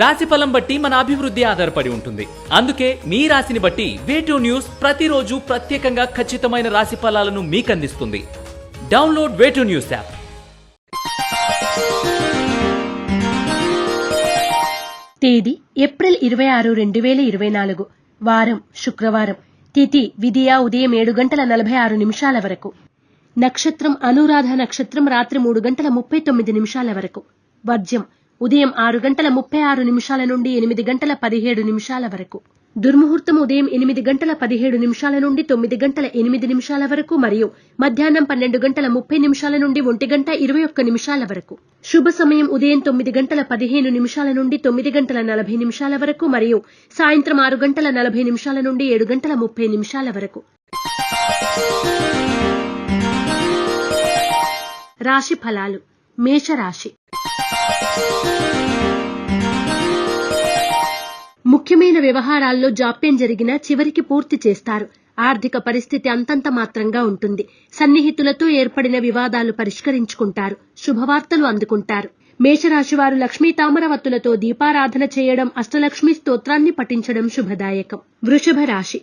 రాశి ఫలం బట్టి మన అభివృద్ధి ఆధారపడి ఉంటుంది. అందుకే మీ రాశిని బట్టి వేటూ న్యూస్ ప్రతిరోజు ప్రత్యేకంగా ఖచ్చితమైన రాశి ఫలాలను మీకు అందిస్తుంది download Way two news app తేదీ ఏప్రిల్ ఇరవై ఆరు రెండు వేల ఇరవై నాలుగు. వారం శుక్రవారం. తిథి విధియ ఉదయం ఏడు గంటల నలభై ఆరు నిమిషాల వరకు. నక్షత్రం అనురాధ నక్షత్రం రాత్రి మూడు గంటల ముప్పై తొమ్మిది నిమిషాల వరకు. వర్జ్యం ఉదయం ఆరు గంటల ముప్పై ఆరు నిమిషాల నుండి ఎనిమిది గంటల పదిహేడు నిమిషాల వరకు. దుర్ముహూర్తం ఉదయం ఎనిమిది గంటల పదిహేడు నిమిషాల నుండి తొమ్మిది గంటల ఎనిమిది నిమిషాల వరకు మరియు మధ్యాహ్నం పన్నెండు గంటల ముప్పై నిమిషాల నుండి ఒంటి గంట ఇరవై ఒక్క నిమిషాల వరకు. శుభ సమయం ఉదయం తొమ్మిది గంటల పదిహేను నిమిషాల నుండి తొమ్మిది గంటల నలభై నిమిషాల వరకు మరియు సాయంత్రం ఆరు గంటల నలభై నిమిషాల నుండి ఏడు గంటల ముప్పై నిమిషాల వరకు. రాశి ఫలాలు. మేషరాశి. ముఖ్యమైన వ్యవహారాల్లో జాప్యం జరిగినా చివరికి పూర్తి చేస్తారు. ఆర్థిక పరిస్థితి అంతంత మాత్రంగా ఉంటుంది. సన్నిహితులతో ఏర్పడిన వివాదాలు పరిష్కరించుకుంటారు. శుభవార్తలు అందుకుంటారు. మేషరాశివారు లక్ష్మీ తామరవత్తులతో దీపారాధన చేయడం అష్టలక్ష్మి స్తోత్రాన్ని పఠించడం శుభదాయకం. వృషభ రాశి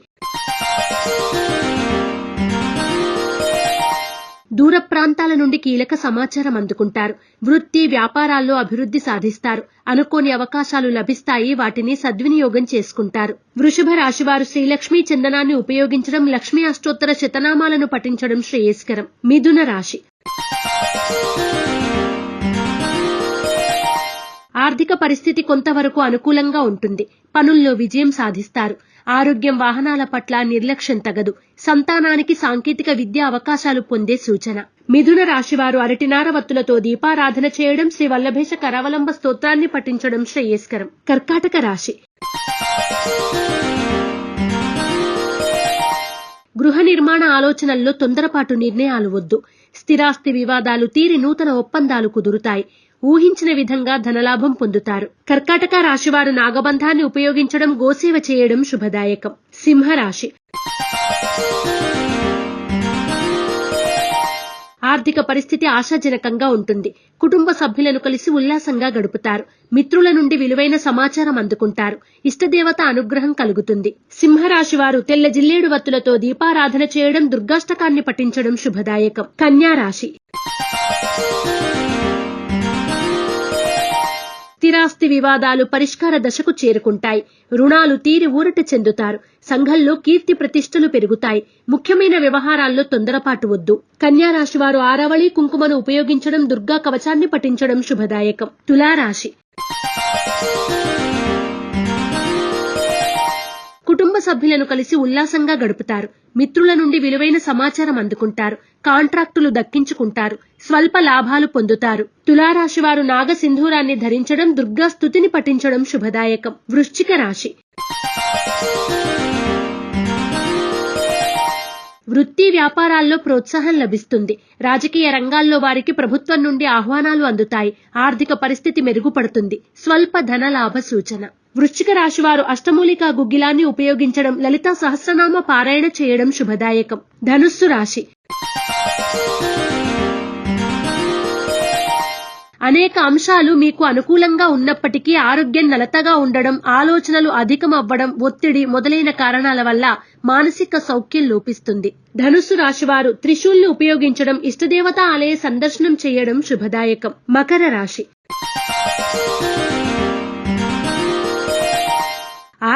దూర ప్రాంతాల నుండి కీలక సమాచారం అందుకుంటారు. వృత్తి వ్యాపారాల్లో అభివృద్ధి సాధిస్తారు. అనుకోని అవకాశాలు లభిస్తాయి. వాటిని సద్వినియోగం చేసుకుంటారు. వృషభ రాశివారు శ్రీలక్ష్మీ చందనాన్ని ఉపయోగించడం లక్ష్మీ అష్టోత్తర శతనామాలను పఠించడం శ్రేయస్కరం. మిథున రాశి. ఆర్థిక పరిస్థితి కొంతవరకు అనుకూలంగా ఉంటుంది. పనుల్లో విజయం సాధిస్తారు. ఆరోగ్యం వాహనాల పట్ల నిర్లక్ష్యం తగదు. సంతానానికి సాంకేతిక విద్య అవకాశాలు పొందే సూచన. మిథున రాశివారు అరటినార వత్తులతో దీపారాధన చేయడం శ్రీ వల్లభేష కరావలంబ స్తోత్రాన్ని పఠించడం శ్రేయస్కరం. కర్కాటక రాశి. గృహ నిర్మాణ ఆలోచనల్లో తొందరపాటు నిర్ణయాలు వద్దు. స్థిరాస్తి వివాదాలు తీరి నూతన ఒప్పందాలు కుదురుతాయి. ఊహించిన విధంగా ధనలాభం పొందుతారు. కర్కాటక రాశివారు నాగబంధాన్ని ఉపయోగించడం గోసేవ చేయడం శుభదాయకం. సింహరాశి. ఆర్థిక పరిస్థితి ఆశాజనకంగా ఉంటుంది. కుటుంబ సభ్యులను కలిసి ఉల్లాసంగా గడుపుతారు. మిత్రుల నుండి విలువైన సమాచారం అందుకుంటారు. ఇష్టదేవత అనుగ్రహం కలుగుతుంది. సింహరాశి వారు తెల్ల జిల్లేడు వత్తులతో దీపారాధన చేయడం దుర్గాష్టకాన్ని పఠించడం శుభదాయకం. కన్యా రాశి స్థిరాస్తి వివాదాలు పరిష్కార దశకు చేరుకుంటాయి. రుణాలు తీరి ఊరట చెందుతారు. సంఘంలో కీర్తి ప్రతిష్టలు పెరుగుతాయి. ముఖ్యమైన వ్యవహారాల్లో తొందరపాటు వద్దు. కన్యారాశి వారు ఆరావళి కుంకుమను ఉపయోగించడం దుర్గా కవచాన్ని పఠించడం శుభదాయకం. తులారాశి సభ్యులను కలిసి ఉల్లాసంగా గడుపుతారు. మిత్రుల నుండి విలువైన సమాచారం అందుకుంటారు. కాంట్రాక్టులు దక్కించుకుంటారు. స్వల్ప లాభాలు పొందుతారు. తులారాశి వారు నాగ సింధూరాన్ని ధరించడం దుర్గా స్థుతిని పఠించడం శుభదాయకం. వృశ్చిక రాశి. వృత్తి వ్యాపారాల్లో ప్రోత్సాహం లభిస్తుంది. రాజకీయ రంగాల్లో వారికి ప్రభుత్వం నుండి ఆహ్వానాలు అందుతాయి. ఆర్థిక పరిస్థితి మెరుగుపడుతుంది. స్వల్ప ధన లాభ సూచన. వృశ్చిక రాశి వారు అష్టమూలికా గుగ్గిలాన్ని ఉపయోగించడం లలిత సహస్రనామ పారాయణ చేయడం శుభదాయకం. ధనుస్సు రాశి. అనేక అంశాలు మీకు అనుకూలంగా ఉన్నప్పటికీ ఆరోగ్యం నలతగా ఉండడం ఆలోచనలు అధికం అవ్వడం ఒత్తిడి మొదలైన కారణాల వల్ల మానసిక సౌఖ్యం లోపిస్తుంది. ధనుస్సు రాశివారు త్రిశూల్ని ఉపయోగించడం ఇష్టదేవత ఆలయ సందర్శనం చేయడం శుభదాయకం. మకర రాశి.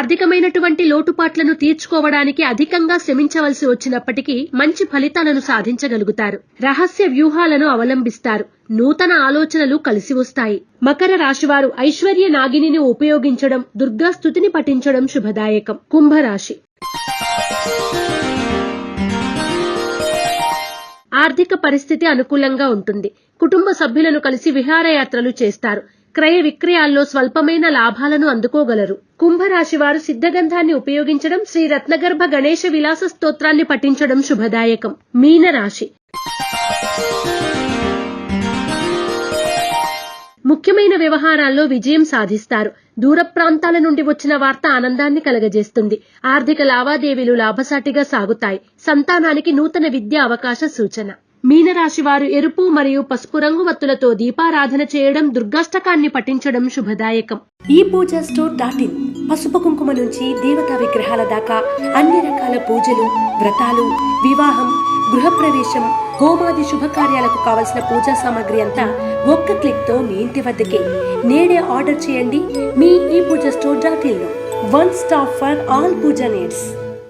ఆర్థికమైనటువంటి లోటుపాట్లను తీర్చుకోవడానికి అధికంగా శ్రమించవలసి వచ్చినప్పటికీ మంచి ఫలితాలను సాధించగలుగుతారు. రహస్య వ్యూహాలను అవలంబిస్తారు. నూతన ఆలోచనలు కలిసి వస్తాయి. మకర రాశివారు ఐశ్వర్య నాగిని ఉపయోగించడం దుర్గా స్థుతిని పఠించడం శుభదాయకం. కుంభరాశి. ఆర్థిక పరిస్థితి అనుకూలంగా ఉంటుంది. కుటుంబ సభ్యులను కలిసి విహారయాత్రలు చేస్తారు. క్రయ విక్రయాల్లో స్వల్పమైన లాభాలను అందుకోగలరు. కుంభరాశి వారు సిద్ధగంధాన్ని ఉపయోగించడం శ్రీ రత్నగర్భ గణేశ విలాస స్తోత్రాన్ని పఠించడం శుభదాయకం. మీనరాశి. ముఖ్యమైన వ్యవహారాల్లో విజయం సాధిస్తారు. దూర ప్రాంతాల నుండి వచ్చిన వార్త ఆనందాన్ని కలగజేస్తుంది. ఆర్థిక లావాదేవీలు లాభసాటిగా సాగుతాయి. సంతానానికి నూతన విద్యా అవకాశ సూచన. మీనరాశి వారు ఎరుపు మరియు పసుపు రంగు వత్తులతో దీపారాధన చేయడం దుర్గాష్టకాన్ని పఠించడం శుభదాయకం. ఈ పూజ స్టోర్ డాట్ ఇన్. పసుపు కుంకుమ నుంచి దేవతా విగ్రహాల దాకా అన్ని రకాల పూజలు వ్రతాలు వివాహం గృహప్రవేశం హోమాది శుభకార్యాలకు కావలసిన పూజా సామాగ్రి అంతా ఒక్క క్లిక్తో మీ ఇంటి వద్దకే. నేడే ఆర్డర్ చేయండి మీ ఈ పూజ store dot ఇన్లో one stop for all pooja needs.